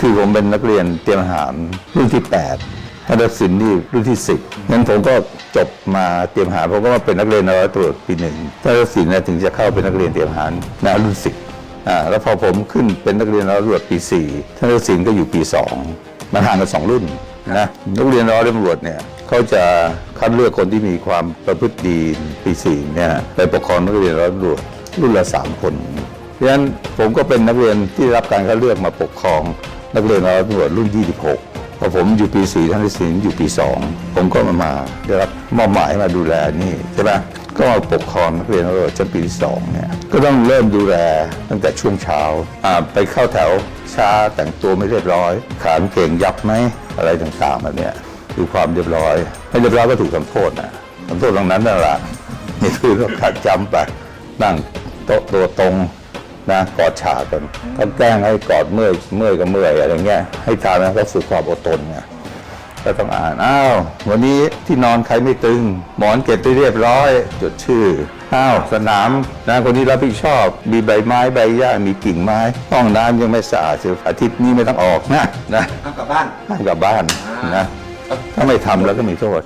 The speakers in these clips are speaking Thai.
คือผมเป็นนักเรียนเตรียมทหารรุ่นที่ 8ถ้าดับสินนี่รุ่นที่ 10งั้นผมก็จบมาเตรียมทหารผมก็มาเป็นนักเรียนร้อยตรวจปีหนึ่งถ้าดับสินน่ถึงจะเข้าเป็นนักเรียนเตรียมทหารนะรุ่น10อ่าแล้วพอผมขึ้นเป็นนักเรียนร้อยตรวจปี4ท่านดับสินก็อยู่ปี2มันห่างกันสองรุ่นนะนักเรียนร้อยตำรวจเนี่ยเขาจะคัดเลือกคนที่มีความประพฤติดีปี4เนี่ยไปปกครองนักเรียนร้อยตำรวจรุ่นละสามคนเพราะฉะนั้นผมก็เป็นนักเรียนที่รับการคัดเลือกมาปกครอง นักเรียนร้อยตำรวจรุ่น 26พอผมอยู่ปี4ท่านที่สินอยู่ปี 2 ผมก็มามาได้รับมอบหมายมาดูแลนี่ใช่ไหมก็มาปกครองนักเรียนร้อยตรวจชั้นปีที่2เนี่ยก็ต้องเริ่มดูแลตั้งแต่ช่วงเช้าไปเข้าแถวช้าแต่งตัวไม่เรียบร้อย ขาเก่งยับไหมอะไรต่างๆแบบเนี้ยดูความเรียบร้อยไม่เรียบร้อยก็ถูกทำโทษนะทำโทษตรงนั้นนั่นแหละนี่คือก็ขาดจำไปนั่งโต๊ะตัวตรง นะกอดฉากกันก็แกล้งให้กอดเมื่อยเมื่อยก็เมื่อยอะไรเงี้ยให้ทานนะก็ฝึกความอดทนไงก็ต้องอ่านอ้าววันนี้ที่นอนใครไม่ตึง หมอนเก็บไปเรียบร้อย จดชื่ออ้าวสนามนะคนนี้รับผิดชอบ มีใบไม้ใบหญ้ามีกิ่งไม้ ห้องน้ำยังไม่สะอาดเสียอาทิตย์นี้ไม่ต้องออกนะนะเอากลับบ้านห้ามกลับบ้านนะถ้าไม่ทำแล้วก็มีโทษ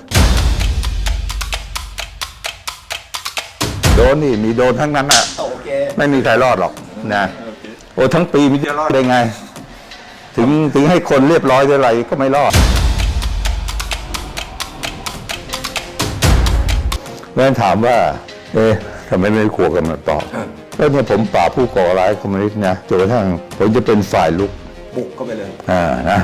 โดนนี่มีโดนทั้งนั้นอะโอเคไม่มีใครรอดหรอก นะโอ้ทั้งปีมันจะรอดได้ไง ถึงถึงให้คนเรียบร้อยเท่าไหร่ก็ไม่รอดแล้วถามว่า เอ๊ะทำไมไม่ขวกันมาตอบแล้วเนี่ยผมปราบผู้ก่อร้ายคอมมิวนิสต์นะจนกระทั่งผมจะเป็นฝ่ายลุกบุกเข้าไปเลยอ่านะ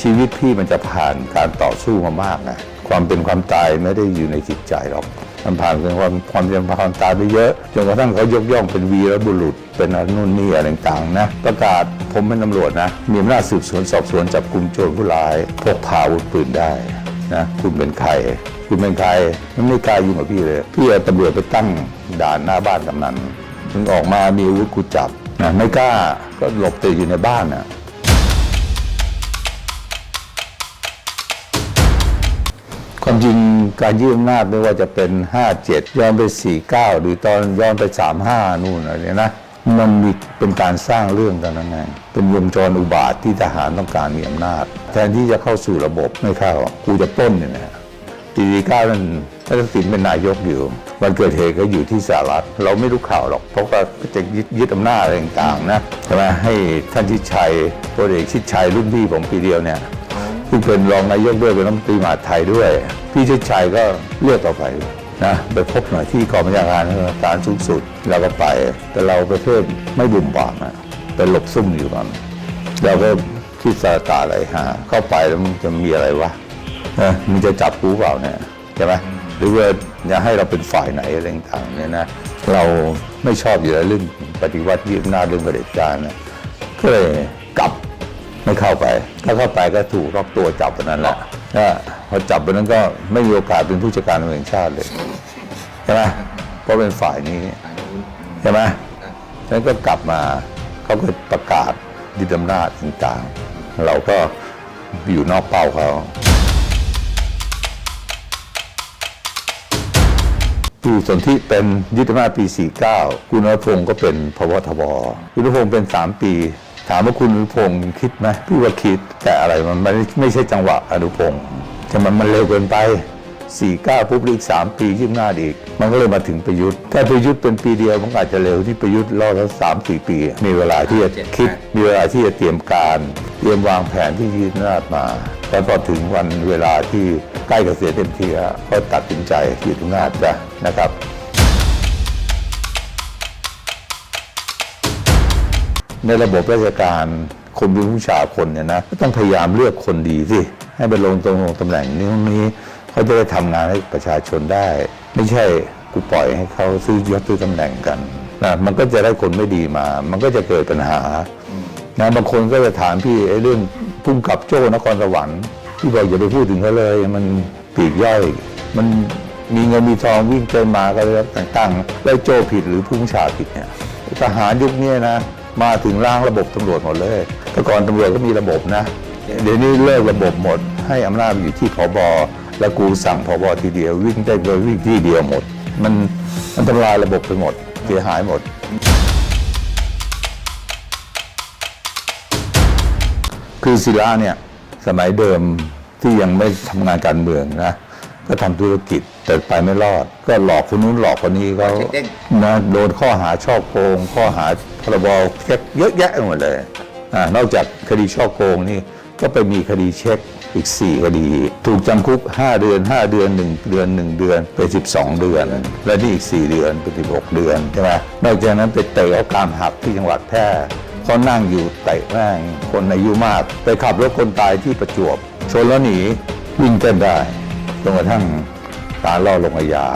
ชีวิตพี่มันจะผ่านการต่อสู้มามากนะความเป็นความตายไม่ได้อยู่ในจิตใจหรอก มันผ่านเป็นความความเป็นความตายไปเยอะจนกระทั่งเขายกย่องเป็นวีรบุรุษ เป็นนนุนนี่อะไรต่างๆนะประกาศผมเป็นตำรวจนะมีอำนาจสืบสวนสอบสวนจับกลุ่มโจรผู้ร้ายพกพาอาวุธปืนได้นะคุณเป็นใครคุณเป็นใครมันไม่กล้ายุ่งกับพี่เลยพี่เอาตำรวจไปตั้งด่านหน้าบ้านกำนันถึงออกมามีอาวุธกูจับนะไม่กล้าก็หลบตัวอยู่ในบ้านนะ ความจริงการยืดอำนาจไม่ว่าจะเป็น 57ย้อนไป 49 หรือตอนย้อนไป 35 นู่นอะไรเนี่ยนะมันมีเป็นการสร้างเรื่องกันนั่นเองเป็นวงจรอุบาทที่ทหารต้องการมีอำนาจ แทนที่จะเข้าสู่ระบบไม่เข้ากูจะปล้นเนี่ยนะปี49นั่นท่านทักษิณเป็นนายกอยู่ วันเกิดเหตุก็อยู่ที่สหรัฐ เราไม่รู้ข่าวหรอก เพราะว่าจะยึดยึดอำนาจอะไรต่างๆนะใช่ไหมให้ท่านชิดชัยพลเอกชิดชัยรุ่นพี่ผมปีเดียวเนี่ย ซึ่งเป็นรองนายกด้วยเป็นรัฐมนตรีมหาดไทยด้วย พี่ชิดชัยก็เลือกต่อไปนะไปพบหน่อยที่กองบัญชาการการสูงสุดเราก็ไป แต่เราประเภทไม่บุ่มบามอะไปหลบซุ่มอยู่ก่อนเราก็คิดสาตาอะไรฮะเข้าไปแล้วมันจะมีอะไรวะเออมันจะจับกูเปล่าเนี่ยใช่ไหมหรือว่าจะให้เราเป็นฝ่ายไหนอะไรต่างๆเนี่ยนะเราไม่ชอบอยู่แล้วเรื่องปฏิวัติยึดอำนาจเรื่องประเผด็จการนะก็เลย ไม่เข้าไป ถ้าเข้าไปก็ถูกรอบตัวจับวันนั้นแหละพอจับวันนั้นก็ไม่มีโอกาสเป็นผู้จัดการตำรวจแห่งชาติเลยใช่ไหมเพราะเป็นฝ่ายนี้ใช่ไหมนั้นก็กลับมาเขาก็ประกาศยึดอำนาจต่างๆ เราก็อยู่นอกเป้าเขาพี่สนธิเป็นยึดอำนาจปี 49 คุณนรพงศ์ก็เป็นพบทบคุณนรพงศ์เป็น 3 ปี ถามว่าคุณอนุพงศ์คิดไหมพี่ว่าคิดแต่อะไรมันไม่ไม่ใช่จังหวะอนุพงศ์แต่มันมันเร็วเกินไป49ปุ๊บอีก3ปียึดหน้าจอีก มันก็เลยมาถึงประยุทธ์ถ้าประยุทธ์เป็นปีเดียวมันก็อาจจะเร็วที่ประยุทธ์รอแล้วสามสี่ปี มีเวลาที่จะคิดมีเวลาที่จะเตรียมการ เตรียมวางแผนที่ยึดอำนาจมาแต่พอถึงวันเวลาที่ใกล้เกษียณเต็มทีแล้วก็ตัดสินใจยึดอำนาจจะนะครับ ในระบบราชการคนเป็นผู้ชาคนเนี่ยนะก็ต้องพยายามเลือกคนดีสิให้ไปลงตรงตำแหน่งนี้ตรงนี้เขาจะได้ทำงานให้ประชาชนได้ ไม่ใช่กูปล่อยให้เขาซื้อยศซื้อตำแหน่งกันนะมันก็จะได้คนไม่ดีมา มันก็จะเกิดปัญหานะบางคนก็จะถามพี่ไอ้เรื่องพุ่งกับโจ้นครสวรรค์พี่บอกอย่าไปพูดถึงเขาเลย มันปีกย่อย มันมีเงินมีทองวิ่งไปมาก็เลยต่างๆแล้วโจ้ผิดหรือพุ่งชาผิดเนี่ยทหารยุคนี้นะ มาถึงร่างระบบตำรวจหมดเลยแต่ก่อนตำรวจก็มีระบบนะ เดี๋ยวนี้เลิกระบบหมด ให้อำนาจอยู่ที่ผบแล้วกูสั่งผบทีเดียววิ่งได้โดยวิ่งที่เดียวหมด มันมันทำลายระบบไปหมดเสียหายหมดคคือศิลาเนี่ยสมัยเดิมที่ยังไม่ทำงานการเมืองนะก็ทำธุรกิจแต่ไปไม่รอด ก็หลอกคนนู้นหลอกคนนี้ก็เช็คเด้งนะโดนข้อหาช่อโกงข้อหา พรบเช็คเยอะแยะหมดเลยอนอกจากคดีช่อโกงนี่ก็ไปมีคดีเช็คอีก 4 คดี ถูกจำคุก 5 เดือน 5 เดือน 1 เดือน 1 เดือนเป็น12 เดือน และนี่อีก 4 เดือนเป็น16 เดือนใช่ไหมนอกจากนั้นไปเตะเอากามหักที่จังหวัดแพร่เขานั่งอยู่เตะแม่งคนอายุมาก ไปขับรถคนตายที่ประจวบชนแล้วหนีวิ่งเต้นได้จนกระทั่งตาล่อลงอาญา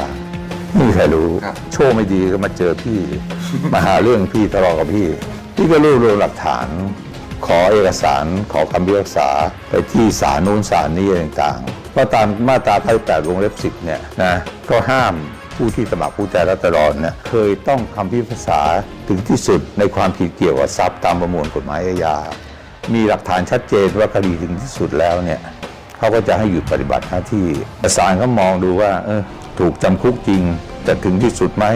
ไม่มีใครรู้ ครับ โชคไม่ดีก็มาเจอพี่ มาหาเรื่องพี่ทะเลาะกับพี่ พี่ก็รวบรวมหลักฐาน ขอเอกสารขอคำพิพากษาไปที่ศาลนู้นศาลนี้อะไรต่างๆเพราะตามมาตรา88วงเล็บ10เนี่ยนะก็ห้ามผู้ที่สมัครผู้ใจรัตดรเนี่ยเคยต้องคำพิพากษาถึงที่สุดในความผิดเกี่ยวกับทรัพย์ตามประมวลกฎหมายอาญา มีหลักฐานชัดเจนว่าคดีถึงที่สุดแล้วเนี่ย เขาก็จะให้หยุดปฏิบัติหน้าที่แต่ศาลก็มองดูว่า เออ ถูกจำคุกจริงแต่ถึงที่สุดไหม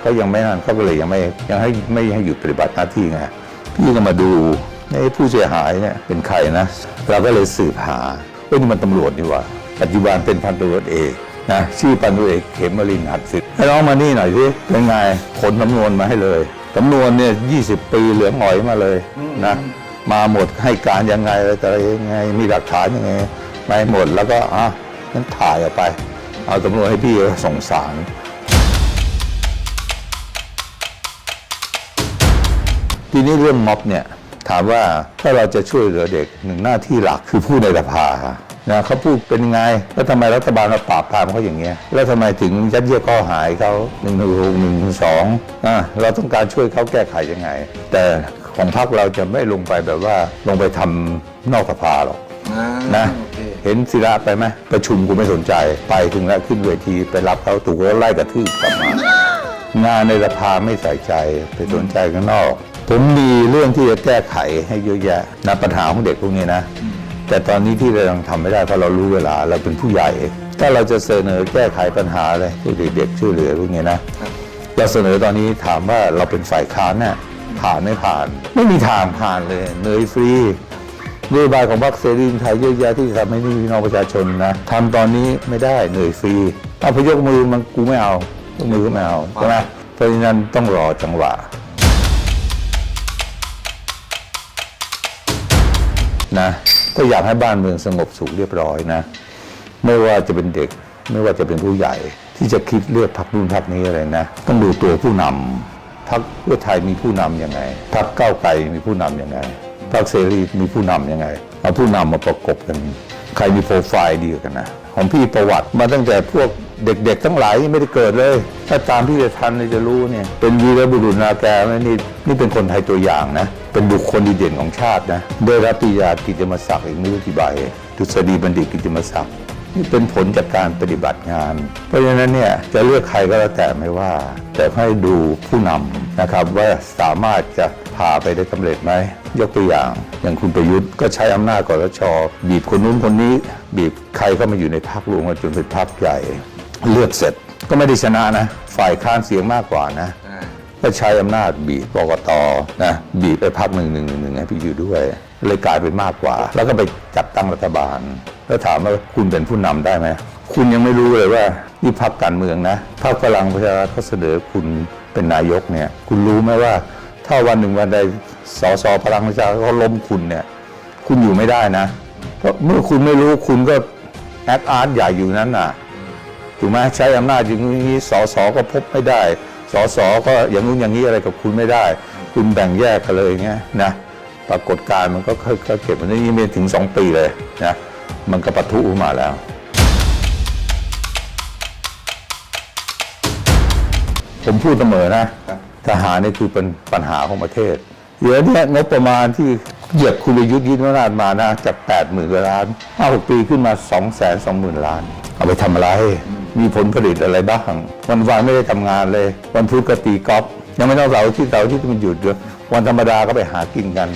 เขายังไม่นั่นเขาก็เลยยังไม่ยังให้ไม่ให้หยุดปฏิบัติหน้าที่ไงพี่ก็มาดูในผู้เสียหายเนี่ยเป็นใครนะเราก็เลยสืบหาเอ้ยนี่มันตำรวจนี่ว่า ปัจจุบันเป็นพันตำรวจเอกนะชื่อพันตำรวจเอกเขมรินหัดสิทธิ์ให้น้องมานี่หน่อยสิเป็นไงผลสำนวนมาให้เลยสำนวนเนี่ย20ปีเหลืองหอยมาเลยนะมาหมดให้การยังไงอะไรยังไงมีหลักฐานยังไงมาให้หมดแล้วก็อะนั้นถ่ายออกไป เอาตำรวจให้พี่ส่งสารทีนี้เรื่องม็อบเนี่ยถามว่าถ้าเราจะช่วยเหลือเด็กหนึ่งหน้าที่หลักคือผู้ในสภานะเขาพูดเป็นไง แล้วทำไมรัฐบาลมาปราบปรามเขาอย่างเงี้ย แล้วทำไมถึงยัดเยียดข้อหายเขาหนึ่งหนึ่งหนึ่งสองอะเราต้องการช่วยเขาแก้ไขยังไง แต่ของพรรคเราจะไม่ลงไปแบบว่าลงไปทำนอกสภาหรอกนะ เห็นศิระไปไหมประชุมกูไม่สนใจ ไปถึงแล้วขึ้นเวทีไปรับเขาถูกเขาไล่กระทืบกลับมางานในสภาไม่ใส่ใจไปสนใจข้างนอก ผมมีเรื่องที่จะแก้ไขให้เยอะแยะนะปัญหาของเด็กพวกนี้นะ แต่ตอนนี้ที่เรายังทำไม่ได้เพราะเรารู้เวลาเราเป็นผู้ใหญ่ ถ้าเราจะเสนอแก้ไขปัญหาอะไรช่วยเด็กๆช่วยเหลือพวกนี้นะเราเสนอตอนนี้ถามว่าเราเป็นฝ่ายค้านเนี่ยผ่านไม่ผ่าน ไม่มีทางผ่านเลยเนยฟรี นโยบายของพรรคเสรีรวมไทยเยอะแยะที่จะทำให้นี่พี่น้องประชาชนนะทำตอนนี้ไม่ได้เหนื่อยฟรีเอาพยกมือมันกูไม่เอายกมือก็ไม่เอาใช่ไหมเพราะฉะนั้นต้องรอจังหวะ นะก็อยากให้บ้านเมืองสงบสุขเรียบร้อยนะ ไม่ว่าจะเป็นเด็กไม่ว่าจะเป็นผู้ใหญ่ ที่จะคิดเลือกพรรคนู่นพรรคนี้อะไรนะ ต้องดูตัวผู้นำพรรคเพื่อไทยมีผู้นำยังไงพรรคก้าวไกลมีผู้นำยังไง พรรคเสรีมีผู้นำยังไง เอาผู้นำมาประกบกัน ใครมีโปรไฟล์ดีกันนะของพี่ประวัติมาตั้งแต่พวกเด็กๆ ทั้งหลายไม่ได้เกิดเลย ถ้าตามพี่จะทันจะรู้เนี่ยเป็นวีรบุรุษนาแกนี่นี่เป็นคนไทยตัวอย่างนะ เป็นบุคคลดีเด่นของชาตินะได้รับปริญญากิตติมศักดิ์อีกไม่รู้กี่ใบดุษฎีบัณฑิตกิตติมศักดิ์ นี่เป็นผลจากการปฏิบัติงาน เพราะฉะนั้นเนี่ยจะเลือกใครก็แล้วแต่ไม่ว่า แต่ให้ดูผู้นำนะครับว่าสามารถจะพาไปได้สำเร็จไหมยกตัวอย่าง อย่างคุณประยุทธ์ก็ใช้อำนาจกรชบีบคนนู้นคนนี้ บีบใครเข้ามาอยู่ในพรรครวมกันจนเป็นพรรคใหญ่ เลือกเสร็จก็ไม่ได้ชนะนะ ฝ่ายค้านเสียงมากกว่านะ ก็ใช้อำนาจบีบกกตนะบีบไปพักหนึ่งหนึ่งหนึ่งหนึ่งให้พี่อยู่ด้วย เลยกลายเป็นมากกว่า แล้วก็ไปจัดตั้งรัฐบาล แล้วถามว่าคุณเป็นผู้นำได้ไหมคุณยังไม่รู้เลยว่านี่พักการเมืองนะพรรคพลังประชารัฐเขาเสนอคุณเป็นนายกเนี่ย คุณรู้ไหมว่าถ้าวันหนึ่งวันใดสสพลังประชารัฐเขาล้มคุณเนี่ย คุณอยู่ไม่ได้นะเพราะเมื่อคุณไม่รู้คุณก็แอคอาร์ตใหญ่อยู่นั้นน่ะถูกไหมใช้อำนาจอย่างนี้สสก็พบไม่ได้ สสก็อย่างนู้นอย่างนี้อะไรกับคุณไม่ได้ คุณแบ่งแยกกันเลยเงี้ยนะปรากฏการมันก็ค่อยๆเก็บมันนี่ม่ถึงสองปีเลยนะมันก็ปะทุมาแล้ว ผมพูดเสมอนะ ทหารนี่คือเป็นปัญหาของประเทศเดี๋ยวเนี้งบประมาณที่เหยียบคุณยุทธ์ยึดอำนาจมานะจาก8 0 0 0 0กว่าล้านห้าหกปีขึ้นมา2 2 0 0 0 0ล้าน เอาไปทำอะไร มีผลผลิตอะไรบ้างวันวันไม่ได้ทำงานเลย วันพุธก็ตีกอล์ฟยังไม่ต้องเสาร์ที่เสาร์ที่มันหยุดเลยวันธรรมดาก็ไปหากินกัน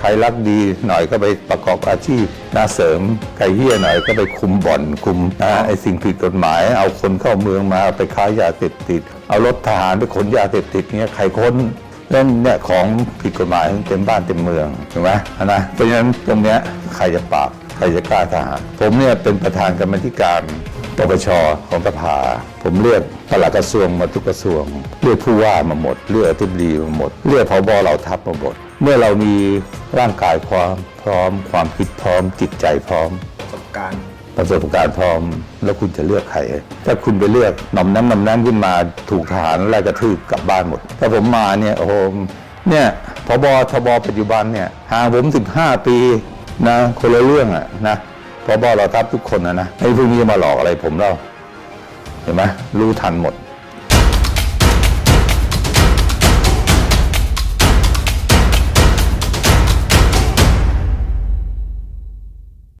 ใครรักดีหน่อยก็ไปประกอบอาชีพนาเสริมใครเฮี้ยหน่อยก็ไปคุมบ่อนคุมนะไอสิ่งผิดกฎหมาย เอาคนเข้าเมืองมาไปค้ายาเสพติด เอารถทหารไปขนยาเสพติดเนี้ยใครค้นแล้วเนี่ยของผิดกฎหมายเต็มบ้านเต็มเมืองถูกไหมนะเพราะฉะนั้นตรงเนี้ยใครจะปราบใครจะกล้าทหารผมเนี่ยเป็นประธานกรรมธิการ ปปชของสภา ผมเรียกปลัดกระทรวงมาทุกกระทรวงเรียกผู้ว่ามาหมดเรียกอธิบดีมาหมดเรียกผบเหล่าทัพมาหมด เมื่อเรามีร่างกายความพร้อม ความคิดพร้อม จิตใจพร้อมประสบการณ์ประสบการณ์พร้อม แล้วคุณจะเลือกใคร ถ้าคุณไปเลือกหน่อมน้ำหน่อมน้ำขึ้นมาถูกทหารไล่กระทืบกลับบ้านหมดถ้าผมมาเนี่ยโอ้โหเนี่ยพบทบปัจจุบันเนี่ยห่างผม15 ปีนะคนละเรื่องอะนะ พบเราทับทุกคนนะนะไอ้พวกนี้มาหลอกอะไรผมเล่าเห็นไหมรู้ทันหมด